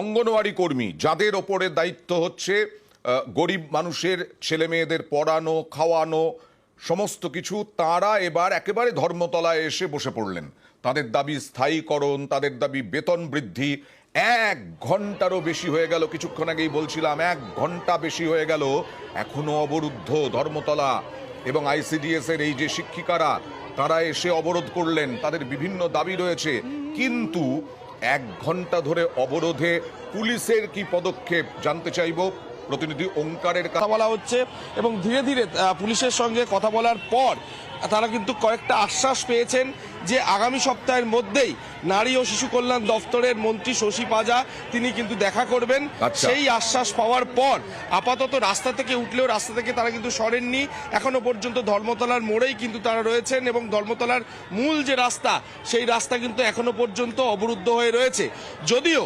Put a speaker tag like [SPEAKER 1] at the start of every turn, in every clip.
[SPEAKER 1] অঙ্গনওয়াড়ি কর্মী, যাদের ওপরে দায়িত্ব হচ্ছে গরিব মানুষের ছেলে মেয়েদের পড়ানো, খাওয়ানো, সমস্ত কিছু, তারা এবার একেবারে ধর্মতলায় এসে বসে পড়লেন। তাদের দাবি স্থায়ীকরণ, তাদের দাবি বেতন বৃদ্ধি, এক ঘন্টারও বেশি হয়ে গেল, কিছুক্ষণ আগেই বলছিলাম, এক ঘণ্টা বেশি হয়ে গেল, এখনও অবরুদ্ধ ধর্মতলা এবং আইসিডিএস এর এই যে শিক্ষিকারা, তারা এসে অবরোধ করলেন, তাদের বিভিন্ন দাবি রয়েছে। কিন্তু এক ঘণ্টা ধরে অবরোধে পুলিশের কি পদক্ষেপ জানতে চাইব? প্রতিনিধি ওঙ্কারের
[SPEAKER 2] কথা বলা হচ্ছে এবং ধীরে ধীরে পুলিশের সঙ্গে কথা বলার পর তারা কিন্তু কয়েকটা আশ্বাস পেয়েছেন যে আগামী সপ্তাহের মধ্যেই নারী ও শিশু কল্যাণ দপ্তরের মন্ত্রী শশী পাজা তিনি কিন্তু দেখা করবেন।
[SPEAKER 1] আচ্ছা।
[SPEAKER 2] সেই আশ্বাস পাওয়ার পর আপাতত রাস্তা থেকে উঠলেও রাস্তা থেকে তারা কিন্তু সরেননি। এখনও পর্যন্ত ধর্মতলার মোড়েই কিন্তু তারা রয়েছেন এবং ধর্মতলার মূল যে রাস্তা সেই রাস্তা কিন্তু এখনও পর্যন্ত অবরুদ্ধ হয়ে রয়েছে। যদিও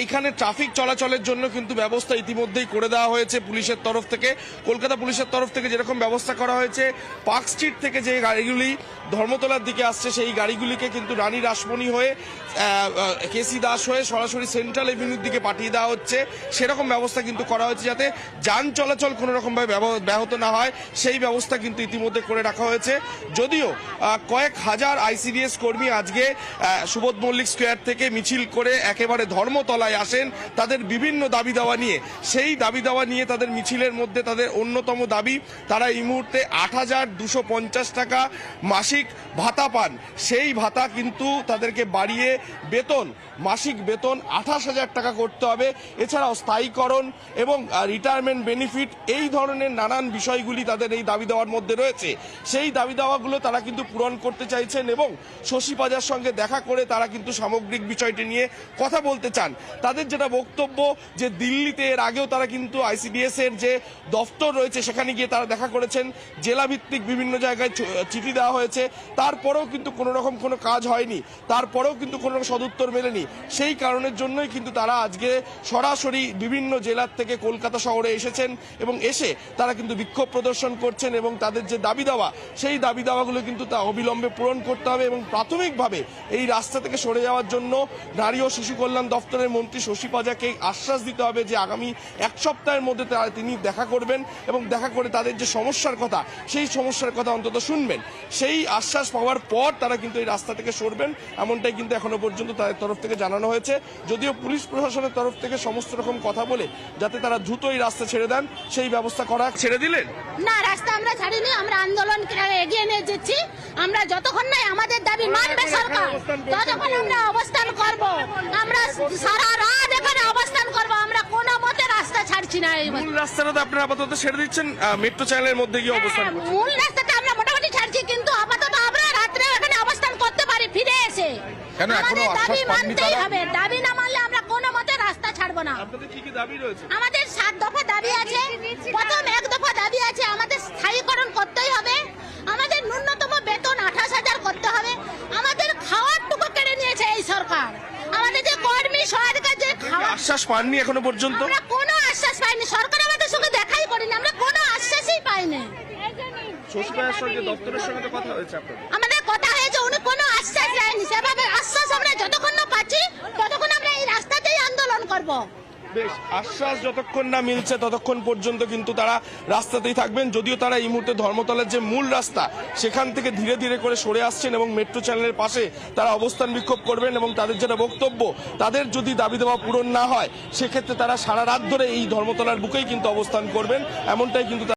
[SPEAKER 2] এইখানে ট্রাফিক চলাচলের জন্য কিন্তু ব্যবস্থা ইতিমধ্যেই করে দেওয়া হয়েছে পুলিশের তরফ থেকে। কলকাতা পুলিশের তরফ থেকে যেরকম ব্যবস্থা করা হয়েছে পার্ক স্ট্রিট থেকে যে গাড়িগুলি ধর্মতলার দিকে আসছে সেই গাড়িগুলিকে কিন্তু রানী রাসমণি হয়ে কেসি দাস হয়ে সরাসরি সেন্ট্রাল এভিনিউর দিকে পাঠিয়ে দেওয়া হচ্ছে। সেরকম ব্যবস্থা কিন্তু করা হয়েছে যাতে যান চলাচল কোনো রকমভাবে ব্যাহত না হয়। সেই ব্যবস্থা কিন্তু ইতিমধ্যে করে রাখা হয়েছে। যদিও কয়েক হাজার আইসিডিএস কর্মী আজকে সুবোধ মল্লিক স্কোয়ার থেকে মিছিল করে একেবারে ধর্মতলায় আসেন। তাদের বিভিন্ন দাবি দাওয়া নিয়ে। সেই দাবি দাওয়া নিয়ে তাদের মিছিলের মধ্যে তাদের অন্যতম দাবি, তারা এই মুহূর্তে আট হাজার দুশো পঞ্চাশ টাকা মাসিক ভাতা পান। সেই ভাতা কিন্তু তাদেরকে বাড়িয়ে বেতন, মাসিক বেতন আঠাশ হাজার টাকা করতে হবে। এছাড়াও স্থায়ীকরণ এবং রিটায়ারমেন্ট বেনিফিট এই ধরনের নানান বিষয়গুলি তাদের এই দাবি দেওয়ার মধ্যে রয়েছে। সেই দাবি দাওয়াগুলো তারা কিন্তু পূরণ করতে চাইছেন এবং শশী পাজার সঙ্গে দেখা করে তারা কিন্তু সামগ্রিক বিষয়টি নিয়ে কথা বলতে চান। তাদের যেটা বক্তব্য যে দিল্লিতে এর আগেও তারা কিন্তু আইসিডিএস এর যে দফতর রয়েছে, সেখানে গিয়ে তারা দেখা করেছেন। জেলা ভিত্তিক বিভিন্ন জায়গায় চিঠি দেওয়া হয়েছে। তারপরেও কিন্তু কোনো রকম কোনো কাজ হয়নি। তারপরেও কিন্তু কোনো রকম সদুত্তর মেলেনি। সেই কারণের জন্যই কিন্তু তারা আজকে সরাসরি বিভিন্ন জেলার থেকে কলকাতা শহরে এসেছেন এবং এসে তারা কিন্তু বিক্ষোভ প্রদর্শন করছেন এবং তাদের যে দাবি দাওয়া, সেই দাবি দাওয়াগুলো কিন্তু তা অবিলম্বে পূরণ করতে হবে এবং প্রাথমিকভাবে এই রাস্তা থেকে সরে যাওয়ার জন্য নারী ও শিশু কল্যাণ দপ্তরের মন্ত্রী শশী পাজাকে আশ্বাস দিতে হবে যে আগামী এক সপ্তাহের মধ্যে তা- তিনি দেখা করবেন এবং দেখা করে তাদের যে সমস্যার কথা, সেই সমস্যার কথা অন্তত শুনবেন। সেই আশ্বাস পাওয়ার পর তারা কিন্তু এই রাস্তা থেকে সরবেন, এমনটাই কিন্তু এখনও পর্যন্ত তাদের তরফ থেকে জানানো হয়েছে। যদিও পুলিশ প্রশাসনের তরফ থেকে সমস্ত রকম কথা বলে যাতে তারা দ্রুত এই রাস্তা ছেড়ে দেন সেই ব্যবস্থা করা ছেড়ে দিলেন?
[SPEAKER 3] না রাস্তা আমরা ছাড়িনি আমরা আন্দোলন এগিয়ে নিয়ে যাচ্ছি। আমরা যতক্ষণ নাই আমাদের দাবি মানবে সরকার ততক্ষণ আমরা অবস্থান করব। আমরা সারা রাত এখানে অবস্থান করব আমরা কোনো মতে রাস্তা ছাড়ছি না এই
[SPEAKER 2] মূল রাস্তাটা তো আপনারা আপাতত ছেড়ে দিচ্ছেন মেট্রো চ্যানেলের মধ্যে গিয়ে অবস্থান
[SPEAKER 3] মূল রাস্তাটা আমরা মোটামুটি ছাড়ছি কিন্তু
[SPEAKER 1] এখনও
[SPEAKER 3] আমাদের দাবি মানতেই হবে। দাবি না মানলে আমরা কোনো মতে রাস্তা ছাড়বো না।
[SPEAKER 2] আপনাদের কি কি দাবি রয়েছে?
[SPEAKER 3] আমাদের সাত দফা দাবি আছে। প্রথম এক দফা দাবি আছে আমাদের স্থায়ীকরণ করতেই হবে। আমাদের ন্যূনতম বেতন আঠাশ হাজার করতে হবে। আমাদের খাওয়ার টুকু কেড়ে নিয়েছে এই সরকার। আমাদের যে কর্মী সহায়িকার যে খাওয়া
[SPEAKER 2] আশ্বাস পাননি এখনও পর্যন্ত?
[SPEAKER 3] আমরা কোনো আশ্বাস পাইনি। সরকার আমাদের সঙ্গে দেখাই করিনি। আমরা কোনো আশ্বাসই পাইনি।
[SPEAKER 2] শশীপায়ের সঙ্গে দপ্তরের সঙ্গে কথা হয়েছে আপনাদের
[SPEAKER 3] আমাদের কথা হয়েছে উনি কোনো দেয়নি আশ্বাস আমরা যতক্ষণ না পাচ্ছি, ততক্ষণ আমরা এই রাস্তাতেই আন্দোলন করব।
[SPEAKER 2] আশ্বাস যতক্ষণ না মিলছে ততক্ষণ পর্যন্ত কিন্তু তারা রাস্তাতেই থাকবেন। যদিও তারা এই মুহূর্তে ধর্মতলার যে মূল রাস্তা, সেখান থেকে ধীরে ধীরে করে সরে আসছেন এবং মেট্রো চ্যানেলের পাশে তারা অবস্থান বিক্ষোভ করবেন এবং তাদের যেটা বক্তব্য, তাদের যদি দাবি দেওয়া পূরণ না হয়, সেক্ষেত্রে তারা সারা রাত ধরে এই ধর্মতলার বুকেই কিন্তু অবস্থান করবেন। এমনটাই কিন্তু